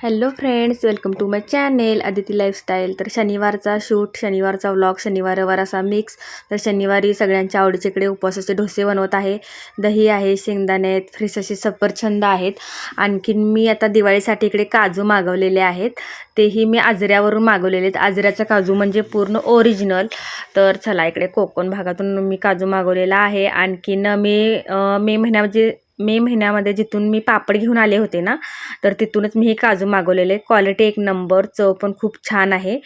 Hello friends welcome to my channel Aditi lifestyle तर शनिवारचा shoot शनिवारचा vlog शनिवार रविवार असा मिक्स तर शनिवारी सगळ्यांच्या आवडीच्याकडे इकडे उपवासाचे डोसे बनवत आहे. दही आहे शेंगदाणे आहेत फ्रेश असे सफरछंद आहेत. आणखीन मी आता दिवाळीसाठी इकडे काजू मागवलेले आहेत. तेही मी आजऱ्यावरून मागवलेले आहेत. आजऱ्याचा काजू म्हणजे पूर्ण ओरिजिनल तर चला इकडे कोकण भागातून मी काजू मागवलेला आहे. आणखीन मी मे महिन्यामध्ये मे महिन्यामध्ये जिथून मी पापड घेऊन आले होते ना तर तिथूनच मी हे काजू मागवलेले. क्वालिटी एक नंबर चव पण खूप छान आहे.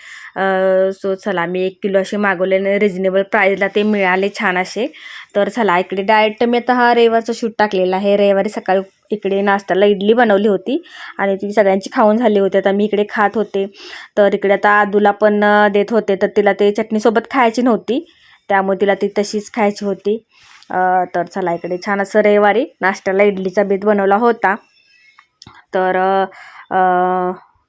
सो चला मी एक किलो असे मागवलेले रिजनेबल प्राईजला ते मिळाले छान असे. तर चला इकडे डायरेक्ट मी आता हा रविवारचा शूट टाकलेला आहे. रविवारी सकाळी इकडे नाश्त्याला इडली बनवली होती आणि ती सगळ्यांची खाऊन झाली होती. आता मी इकडे खात होते. तर इकडे आता आदूला पण देत होते. तर तिला ते चटणीसोबत खायची नव्हती. त्यामुळे तिला ती तशीच खायची होती. तर चला इकडे छान असं रविवारी नाश्त्याला इडलीचा बेत बनवला होता. तर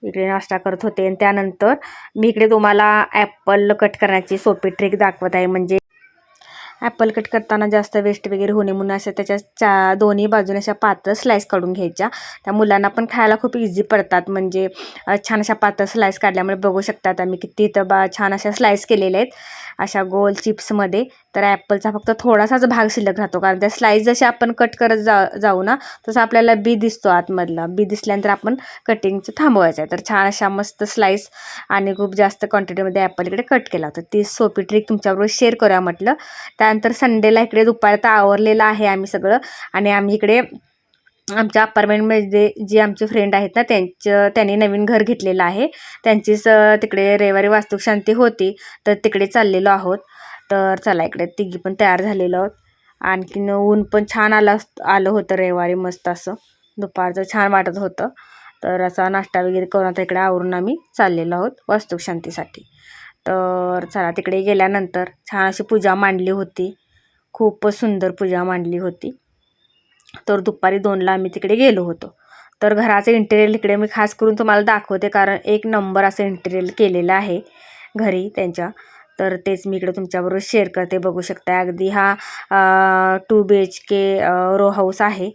इकडे नाश्ता करत होते. आणि त्यानंतर मी इकडे तुम्हाला ॲपल कट करण्याची सोपी ट्रिक दाखवत आहे. म्हणजे ॲपल कट करताना जास्त वेस्ट वगैरे होणे म्हणून अशा त्याच्या चा दोन्ही बाजूने अशा पातळ स्लाईस काढून घ्यायच्या. त्या मुलांना पण खायला खूप इझी पडतात. म्हणजे छान अशा पातळ स्लाईस काढल्यामुळे बघू शकतात आम्ही किती तर बा छान अशा स्लाईस केलेल्या आहेत. अशा गोल चिप्समध्ये तर ॲपलचा फक्त थोडासाच भाग शिल्लक राहतो. कारण त्या स्लाईस जसे आपण कट करत जा जाऊ ना तसं आपल्याला बी दिसतो आतमधला. बी दिसल्यानंतर आपण कटिंगचं थांबवायचं आहे. तर छान अशा मस्त स्लाईस आणि खूप जास्त क्वांटिटीमध्ये ॲपल इकडे कट केला. होता ती सोपी ट्रिक तुमच्याबरोबर शेअर करूया म्हटलं. त्या त्यानंतर संडेला इकडे दुपार तर आवरलेलं आहे आम्ही सगळं. आणि आम्ही इकडे आमच्या अपार्टमेंटमध्ये जे आमचे फ्रेंड आहेत ना त्यांचं त्यांनी नवीन घर घेतलेलं आहे. त्यांचीच तिकडे रविवारी वास्तुशांती होती तर तिकडे चाललेलो आहोत. तर चला इकडे तिघी पण तयार झालेलो आहोत. आणखीन ऊन पण छान आलं अस- आलं होतं रविवारी मस्त असं. दुपारचं छान वाटत होतं. तर असा नाश्ता वगैरे करून आता इकडे आवरून आम्ही चाललेलो आहोत वास्तुशांतीसाठी तर चला तिकडे गेल्यानंतर छान अशी पूजा मांडली होती. खूपच सुंदर पूजा मांडली होती. तर दुपारी दोनला आम्ही तिकडे गेलो होतो. तर घराचं इंटेरियर इकडे मी खास करून तुम्हाला दाखवते कारण एक नंबर असं इंटेरियर केलेलं आहे घरी त्यांच्या. तर तेच मी इकडे तुमच्याबरोबर शेअर करते बघू शकता. अगदी हा two B H K row house आहे.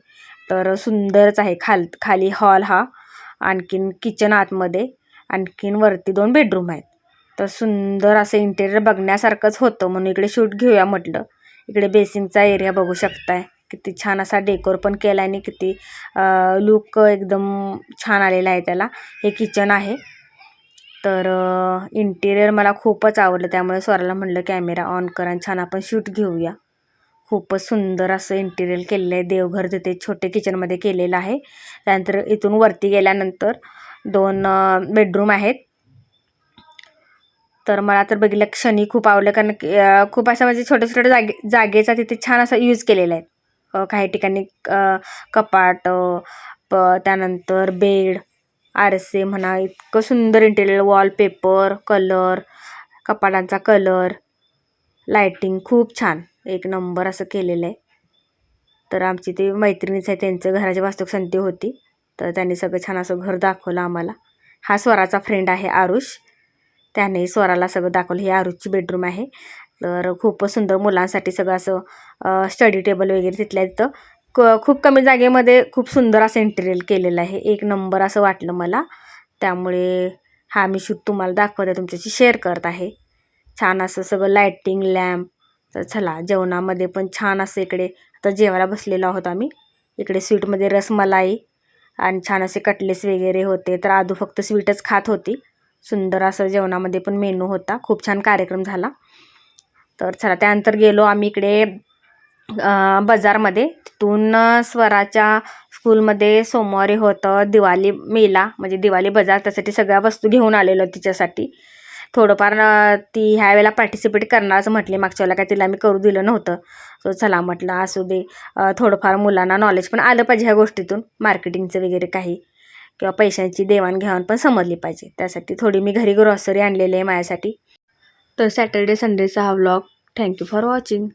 तर सुंदरच आहे. खाल खाली हॉल हा. आणखीन किचन आतमध्ये. आणखीन वरती दोन बेडरूम आहेत. तर सुंदर असं इंटेरियर बघण्यासारखंच होतं म्हणून इकडे शूट घेऊया म्हटलं. इकडे बेसिंगचा एरिया बघू शकताय. किती छान असा डेकोर पण केला आणि किती लुक एकदम छान आलेला आहे त्याला. हे किचन आहे. तर इंटेरियर मला खूपच आवडलं. त्यामुळे स्वराला म्हटलं कॅमेरा ऑन कर आणि छान आपण शूट घेऊया. खूपच सुंदर असं इंटेरियर केलेलं आहे. देवघर तिथे छोटे किचनमध्ये केलेलं आहे. त्यानंतर इथून वरती गेल्यानंतर दोन बेडरूम आहेत. तर मला तर बघितलं क्षणी खूप आवडलं कारण खूप असं म्हणजे छोट्या छोट्या जागे जागेचा तिथे छान असा यूज केलेला आहे. काही ठिकाणी कपाट प त्यानंतर बेड आरसे म्हणा इतकं सुंदर इंटेरियर वॉलपेपर कलर कपाटांचा कलर लायटिंग खूप छान. एक नंबर असं केलेलं आहे. तर आमची ते मैत्रिणीच आहे त्यांचं घराची वास्तुशांती होती. तर त्यांनी सगळं छान असं घर दाखवलं आम्हाला. हा स्वराचा फ्रेंड आहे आरुष. त्याने स्वराला सगळं दाखवलं. ही आरुची बेडरूम आहे. तर खूपच सुंदर मुलांसाठी सगळं असं स्टडी टेबल वगैरे तिथल्या तिथं क खूप कमी जागेमध्ये खूप सुंदर असं इंटेरियर केलेलं आहे. एक नंबर असं वाटलं मला. त्यामुळे हा मी शूट तुम्हाला दाखवत आहे तुमच्याशी शेअर करत आहे. छान असं सगळं लायटिंग लॅम्प तर चला जेवणामध्ये पण छान असं इकडे आता जेवायला बसलेलो आहोत आम्ही. इकडे स्वीटमध्ये रसमलाई आणि छान असे कटलेस वगैरे होते. तर आदू फक्त स्वीटच खात होती. सुंदर असं जेवणामध्ये पण मेनू होता. खूप छान कार्यक्रम झाला. तर चला त्यानंतर गेलो आम्ही इकडे बाजारमध्ये. तिथून स्वराच्या स्कूलमध्ये सोमवारी होतं दिवाळी मेला. म्हणजे दिवाळी बाजार त्यासाठी सगळ्या वस्तू घेऊन आलेलो तिच्यासाठी. थोडंफार ती ह्या वेळेला पार्टिसिपेट करणारच म्हटली. मागच्या वेळेला काय तिला मी करू दिलं नव्हतं. सो चला म्हटलं असू दे. थोडंफार मुलांना नॉलेज पण आलं पाहिजे ह्या गोष्टीतून. मार्केटिंगचं वगैरे काही. किंवा पैशांची देवाणघेवाण पण समजली पाहिजे. त्यासाठी थोडी मी घरी ग्रॉसरी आणलेली आहे माझ्यासाठी. तर सॅटर्डे संडेचा हा व्लॉग थँक्यू फॉर वॉचिंग